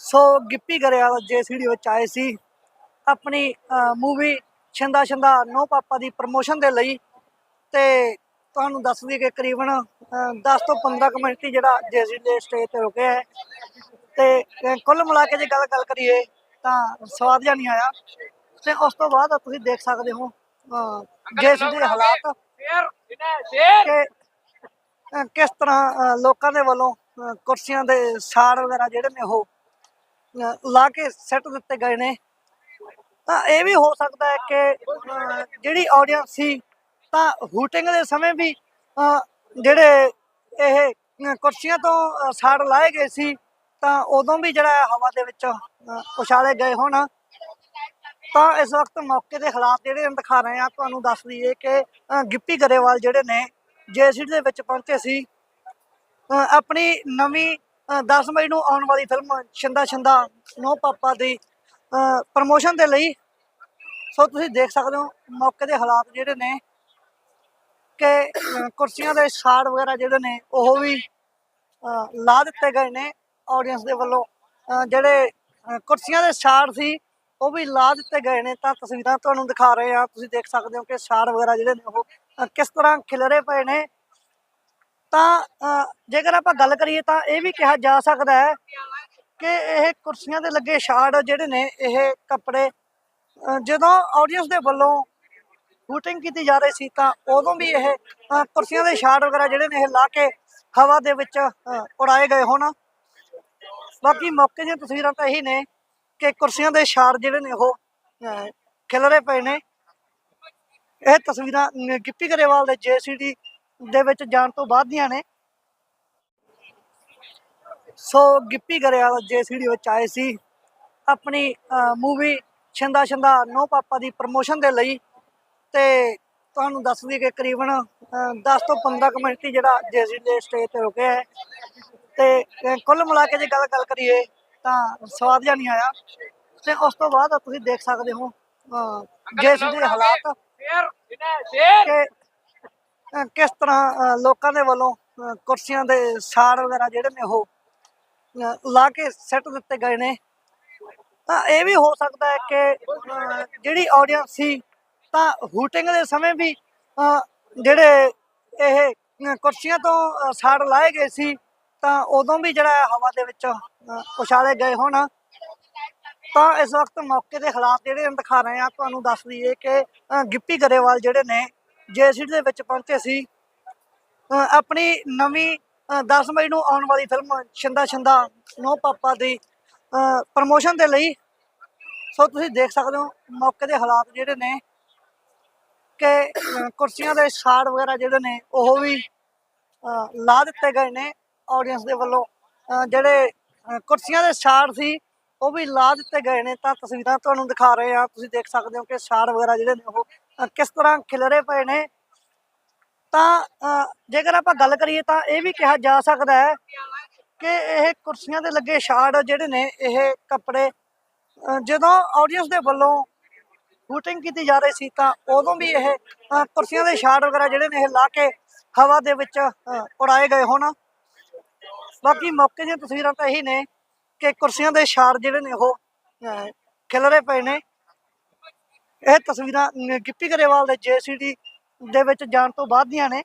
ਸੋ Gippy Grewal JCD ਵਿੱਚ ਆਏ ਸੀ। ਆਪਣੀ movie Chhinda Chhinda no papa ਦੀ ਪ੍ਰਮੋਸ਼ਨ ਦੇ ਲਈ। ਤੇ ਤੁਹਾਨੂੰ ਦੱਸ ਦਈਏ ਕਿ ਕਰੀਬਨ ਅਹ, 10 ਤੋਂ 15 ਕਮਿਊਨਿਟੀ ਜਿਹੜਾ ਜੇਸੀਡੀ ਦੇ ਸਟੇਜ ਤੇ ਰੁਕਿਆ ਹੈ। ਤੇ ਕੁੱਲ ਮਿਲਾ ਕੇ ਜੇ ਗੱਲ ਗੱਲ ਕਰੀਏ ਤਾਂ ਸਵਾਦ ਜਿਹਾ ਨਹੀਂ ਆਇਆ। ਤੇ ਉਸ ਤੋਂ ਬਾਅਦ ਤੁਸੀਂ ਦੇਖ ਸਕਦੇ ਹੋ ਜੇਸੀਡੀ ਦੇ ਹਾਲਾਤ। ਕਿ ਕਿਸ ਤਰ੍ਹਾਂ ਲੋਕਾਂ ਦੇ ਵੱਲੋਂ ਕੁਰਸੀਆਂ ਦੇ ਸਾੜ ਵਗੈਰਾ ਜਿਹੜੇ ਨੇ ਉਹ ਲਾ ਕੇ ਸੈੱਟ ਦਿੱਤੇ ਗਏ ਨੇ। ਤਾਂ ਇਹ ਵੀ ਹੋ ਸਕਦਾ ਹੈ ਕਿ ਜਿਹੜੀ ਆਡੀਅנס ਸੀ ਤਾਂ ਹੂਟਿੰਗ ਦੇ ਸਮੇਂ ਵੀ ਜਿਹੜੇ ਇਹ ਕੁਰਸੀਆਂ ਤੋਂ ਸਾੜ ਲਾਏ ਗਏ ਸੀ ਤਾਂ ਉਦੋਂ ਵੀ ਜਿਹੜਾ ਹਵਾ ਦੇ ਵਿੱਚ ਅਹ, ਉਛਾਲੇ ਗਏ ਹੋਣ। ਤਾਂ ਇਸ ਵਕਤ ਮੌਕੇ ਦੇ ਹਾਲਾਤ ਜਿਹੜੇ ਨੇ ਦਿਖਾ ਰਹੇ ਆ ਤੁਹਾਨੂੰ ਦੱਸ ਦਈਏ ਕਿ ਗਿੱਪੀ ਗਰੇਵਾਲ ਜਿਹੜੇ ਨੇ ਜੇਸੀਡੀ ਦੇ ਵਿੱਚ ਪਹੁੰਚੇ ਸੀ। ਆਪਣੀ ਨਵੀਂ 10 ਮਈ ਨੂੰ ਆਉਣ ਵਾਲੀ film Chhinda Chhinda no papa ਦੀ ਪ੍ਰਮੋਸ਼ਨ ਦੇ ਲਈ। ਸੋ ਤੁਸੀਂ ਦੇਖ ਸਕਦੇ ਹੋ ਮੌਕੇ ਦੇ ਹਾਲਾਤ ਜਿਹੜੇ ਨੇ ਕਿ ਕੁਰਸੀਆਂ ਦੇ ਛਾੜ ਵਗੈਰਾ ਜਿਹੜੇ ਨੇ, ਉਹ ਵੀ ਲਾ ਦਿੱਤੇ ਗਏ ਨੇ ਆਡੀਅנס ਦੇ ਵੱਲੋਂ। ਜਿਹੜੇ ਕੁਰਸੀਆਂ ਦੇ ਛਾੜ ਸੀ, ਉਹ ਵੀ ਲਾ ਦਿੱਤੇ ਗਏ ਨੇ। ਤਾਂ ਤਸਵੀਰਾਂ ਤੁਹਾਨੂੰ ਦਿਖਾ ਰਹੇ ਆ ਤੁਸੀਂ ਦੇਖ ਸਕਦੇ ਹੋ ਕਿ ਛਾੜ ਵਗੈਰਾ ਜਿਹੜੇ ਨੇ ਉਹ ਕਿਸ ਤਰ੍ਹਾਂ ਖਿਲਰੇ ਪਏ ਨੇ। ਤਾਂ ਅਹ, ਜੇਕਰ ਆਪਾਂ ਗੱਲ ਕਰੀਏ ਤਾਂ ਇਹ ਵੀ ਕਿਹਾ ਜਾ ਸਕਦਾ ਹੈ ਕਿ ਇਹ ਕੁਰਸੀਆਂ ਦੇ ਲੱਗੇ ਛਾੜ ਜਿਹੜੇ ਨੇ ਇਹ ਕੱਪੜੇ ਜਦੋਂ ਆਡੀਅנס ਦੇ ਵੱਲੋਂ ਸ਼ੂਟਿੰਗ ਕੀਤੀ ਜਾ ਰਹੀ ਸੀ ਤਾਂ ਉਦੋਂ ਵੀ ਇਹ ਕੁਰਸੀਆਂ ਦੇ ਛਾੜ ਵਗੈਰਾ ਜਿਹੜੇ ਨੇ ਇਹ ਲਾ ਕੇ ਹਵਾ ਦੇ ਵਿੱਚ ਉਡਾਏ ਗਏ ਹੋਣ। ਬਾਕੀ ਮੌਕੇ ਦੀਆਂ ਤਸਵੀਰਾਂ ਤਾਂ ਇਹੀ ਨੇ ਕਿ ਕੁਰਸੀਆਂ ਦੇ ਛਾੜ ਜਿਹੜੇ ਨੇ ਉਹ ਖਿਲਰੇ ਪਏ ਨੇ। ਇਹ ਤਸਵੀਰਾਂ ਗਿੱਪੀ ਗਰੇਵਾਲ ਦੇ ਜੇਸੀਡੀ ਦੇ ਵਿੱਚ ਜਾਣ ਤੋਂ ਬਾਅਦ ਦੀਆਂ ਨੇ। ਸੋ ਗਿੱਪੀ ਗਰੇਵਾਲ ਜੇਸੀਡੀ ਵਿੱਚ ਆਏ ਸੀ। ਆਪਣੀ movie Chhinda Chhinda no papa ਦੀ ਪ੍ਰਮੋਸ਼ਨ ਦੇ ਲਈ। ਤੇ ਤੁਹਾਨੂੰ ਦੱਸ ਦਈਏ ਕਿ ਕਰੀਬਨ ਅਹ, 10 ਤੋਂ 15 ਕੁ ਮਿੰਟ ਹੀ ਜਿਹੜਾ ਜੇਸੀਡੀ ਦੇ ਸਟੇਜ ਤੇ ਰੁਕਿਆ ਹੈ। ਤੇ ਕੁੱਲ ਮਿਲਾ ਕੇ ਜੇ ਗੱਲ ਗੱਲ ਕਰੀਏ ਤਾਂ ਸਵਾਦ ਜਿਹਾ ਨਹੀਂ ਆਇਆ। ਤੇ ਉਸ ਤੋਂ ਬਾਅਦ ਤੁਸੀਂ ਦੇਖ ਸਕਦੇ ਹੋ ਜੇਸੀਡੀ ਦੇ ਹਾਲਾਤ। ਕਿ ਕਿਸ ਤਰ੍ਹਾਂ ਲੋਕਾਂ ਦੇ ਵੱਲੋਂ ਕੁਰਸੀਆਂ ਦੇ ਸਾੜ ਵਗੈਰਾ ਜਿਹੜੇ ਨੇ ਉਹ ਲਾ ਕੇ ਸੈੱਟ ਦਿੱਤੇ ਗਏ ਨੇ। ਤਾਂ ਇਹ ਵੀ ਹੋ ਸਕਦਾ ਹੈ ਕਿ ਜਿਹੜੀ ਆਡੀਅנס ਸੀ ਤਾਂ ਹੂਟਿੰਗ ਦੇ ਸਮੇਂ ਵੀ ਜਿਹੜੇ ਇਹ ਕੁਰਸੀਆਂ ਤੋਂ ਸਾੜ ਲਾਏ ਗਏ ਸੀ ਤਾਂ ਉਦੋਂ ਵੀ ਜਿਹੜਾ ਹਵਾ ਦੇ ਵਿੱਚ ਅਹ, ਉਛਾਲੇ ਗਏ ਹੋਣ। ਤਾਂ ਇਸ ਵਕਤ ਮੌਕੇ ਦੇ ਹਾਲਾਤ ਜਿਹੜੇ ਨੇ ਦਿਖਾ ਰਹੇ ਆ ਤੁਹਾਨੂੰ ਦੱਸ ਦਈਏ ਕਿ ਗਿੱਪੀ ਗਰੇਵਾਲ ਜਿਹੜੇ ਨੇ ਜੇਸੀਡੀ ਦੇ ਵਿੱਚ ਪਹੁੰਚੇ ਸੀ ਆਪਣੀ ਨਵੀਂ ਅਹ, 10 ਮਈ ਨੂੰ ਆਉਣ ਵਾਲੀ film Chhinda Chhinda no papa ਦੀ ਪ੍ਰਮੋਸ਼ਨ ਦੇ ਲਈ ਸੋ ਤੁਸੀਂ ਦੇਖ ਸਕਦੇ ਹੋ ਮੌਕੇ ਦੇ ਹਾਲਾਤ ਜਿਹੜੇ ਨੇ ਕਿ ਕੁਰਸੀਆਂ ਦੇ ਛਾੜ ਵਗੈਰਾ ਜਿਹੜੇ ਨੇ ਉਹ ਵੀ ਲਾ ਦਿੱਤੇ ਗਏ ਨੇ ਆਡੀਅנס ਦੇ ਵੱਲੋਂ ਜਿਹੜੇ ਕੁਰਸੀਆਂ ਦੇ ਛਾੜ ਸੀ ਉਹ ਵੀ ਲਾ ਦਿੱਤੇ ਗਏ ਨੇ ਤਾਂ ਤਸਵੀਰਾਂ ਤੁਹਾਨੂੰ ਦਿਖਾ ਰਹੇ ਹਾਂ। ਤੁਸੀਂ ਦੇਖ ਸਕਦੇ ਹੋ ਕਿ ਛਾੜ ਵਗੈਰਾ ਜਿਹੜੇ ਨੇ ਉਹ ਕਿਸ ਤਰ੍ਹਾਂ ਖਿਲਰੇ ਪਏ ਨੇ। ਤਾਂ ਜੇਕਰ ਆਪਾਂ ਗੱਲ ਕਰੀਏ ਤਾਂ ਇਹ ਵੀ ਕਿਹਾ ਜਾ ਸਕਦਾ ਹੈ ਕਿ ਇਹ ਕੁਰਸੀਆਂ ਦੇ ਲੱਗੇ ਛਾੜ ਜਿਹੜੇ ਨੇ, ਇਹ ਕੱਪੜੇ ਜਦੋਂ ਆਡੀਅנס ਦੇ ਵੱਲੋਂ ਸ਼ੂਟਿੰਗ ਕੀਤੀ ਜਾ ਰਹੀ ਸੀ ਤਾਂ ਉਦੋਂ ਵੀ ਇਹ ਕੁਰਸੀਆਂ ਦੇ ਛਾੜ ਵਗੈਰਾ ਜਿਹੜੇ ਨੇ ਇਹ ਲਾ ਕੇ ਹਵਾ ਦੇ ਵਿੱਚ ਉਡਾਏ ਗਏ ਹੋਣ। ਬਾਕੀ ਮੌਕੇ ਦੀਆਂ ਤਸਵੀਰਾਂ ਤਾਂ ਇਹੀ ਨੇ। ਕਿ ਕੁਰਸੀਆਂ ਦੇ ਛਾੜ ਜਿਹੜੇ ਨੇ ਉਹ ਅਹ, ਖਿਲਰੇ ਪਏ ਨੇ। ਇਹ ਤਸਵੀਰਾਂ ਗਿੱਪੀ ਗਰੇਵਾਲ ਦੇ ਜੇਸੀਡੀ ਦੇ ਵਿੱਚ ਜਾਣ ਤੋਂ ਬਾਅਦ ਦੀਆਂ ਨੇ।